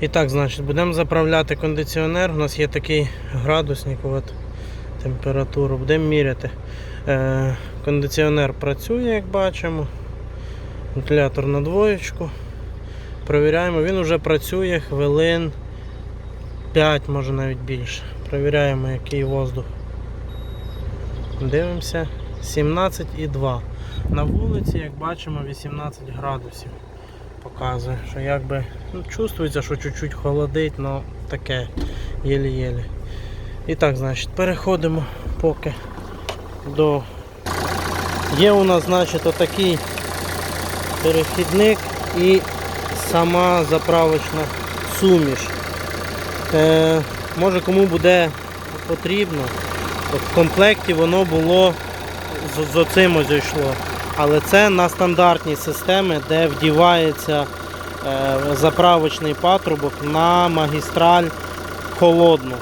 І так, значить, будемо заправляти кондиціонер. У нас є такий градусник, от температуру. Будемо міряти. Е, кондиціонер працює, як бачимо. Вентилятор на двоєчку. Провіряємо, він вже працює хвилин 5, може навіть більше. Провіряємо, який воздух. Дивимося. 17,2. На вулиці, як бачимо, 18 градусів показує, що якби ну, чувствується, що чуть-чуть холодить, але таке єлі-єлі. І так, значить, переходимо поки до. Є у нас, значить, отакий перехідник і сама заправочна суміш. Е, може кому буде потрібно. От в комплекті воно було з, з оцим ось йшло. Але це на стандартній системі, де вдівається е, заправочний патрубок на магістраль холодну.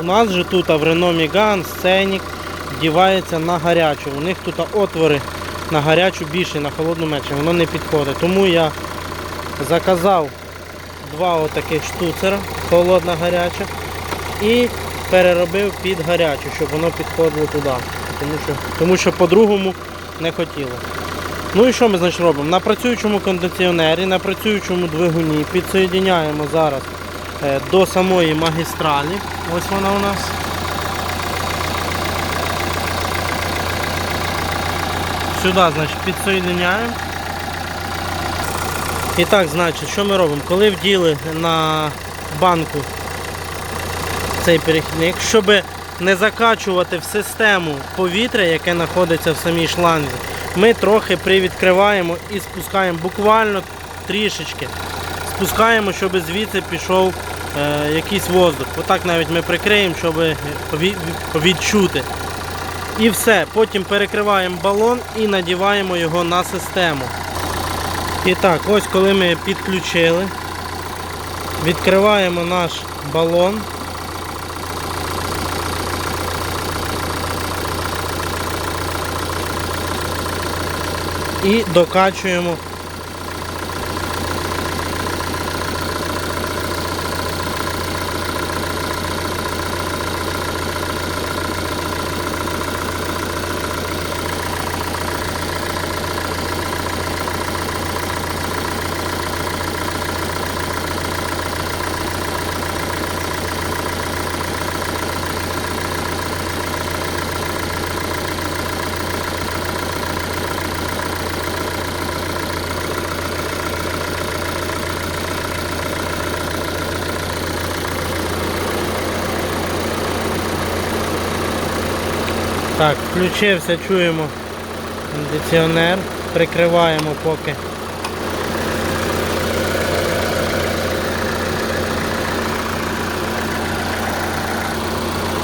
У нас же тут в Renault Megane Scenic вдівається на гарячу. У них тут отвори на гарячу більше, на холодну менше. Воно не підходить. Тому я заказав два отаких штуцера, холодна гаряча, і переробив під гарячу, щоб воно підходило туди. Тому що, тому що по-другому не хотіло. Ну і що ми значить робимо? На працюючому кондиціонері, на працюючому двигуні підсоєдняємо зараз е, до самої магістралі. Ось вона у нас. Сюди, значить, підсоєдняємо. І так, значить, що ми робимо? Коли вділи на банку цей перехідник, щоб не закачувати в систему повітря, яке знаходиться в самій шланзі, ми трохи привідкриваємо і спускаємо буквально трішечки. Спускаємо, щоб звідси пішов е, якийсь воздух. Отак навіть ми прикриємо, щоб відчути. І все. Потім перекриваємо балон і надіваємо його на систему. І так, ось коли ми підключили, відкриваємо наш балон. І докачуємо. Так, включився, чуємо кондиціонер, прикриваємо поки.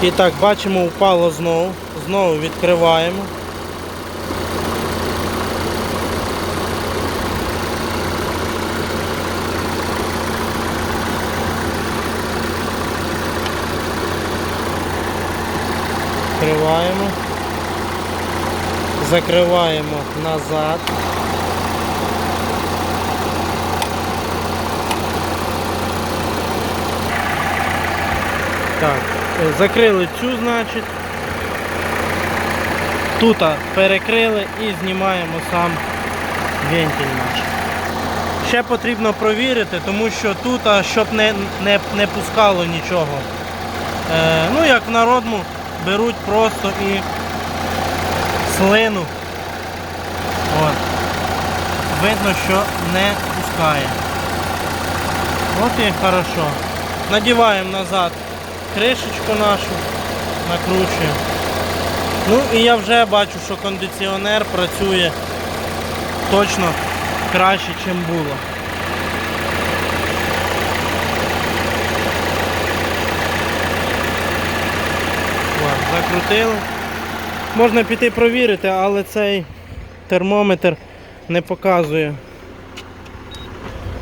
І так, бачимо, впало знову. Знову відкриваємо. Відкриваємо. Закриваємо назад. Так, е, закрили цю, значить. Тут перекрили і знімаємо сам вентиль наш. Ще потрібно провірити, тому що тут, щоб не, не, не пускало нічого. Е, ну, як в народному, беруть просто і слину. От. Видно, що не пускає. От і хорошо. Надіваємо назад кришечку нашу, накручуємо. Ну і я вже бачу, що кондиціонер працює точно краще, ніж було. Закрутили. Можна піти провірити, але цей термометр не показує.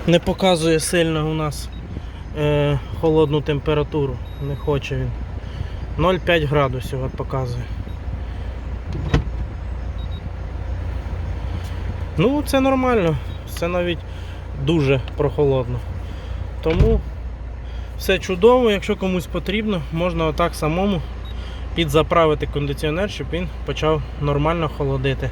Не показує сильно у нас е, холодну температуру. Не хоче він. 0,5 градусів от показує. Ну, це нормально. Це навіть дуже прохолодно. Тому все чудово, якщо комусь потрібно, можна отак самому підзаправити кондиціонер, щоб він почав нормально холодити.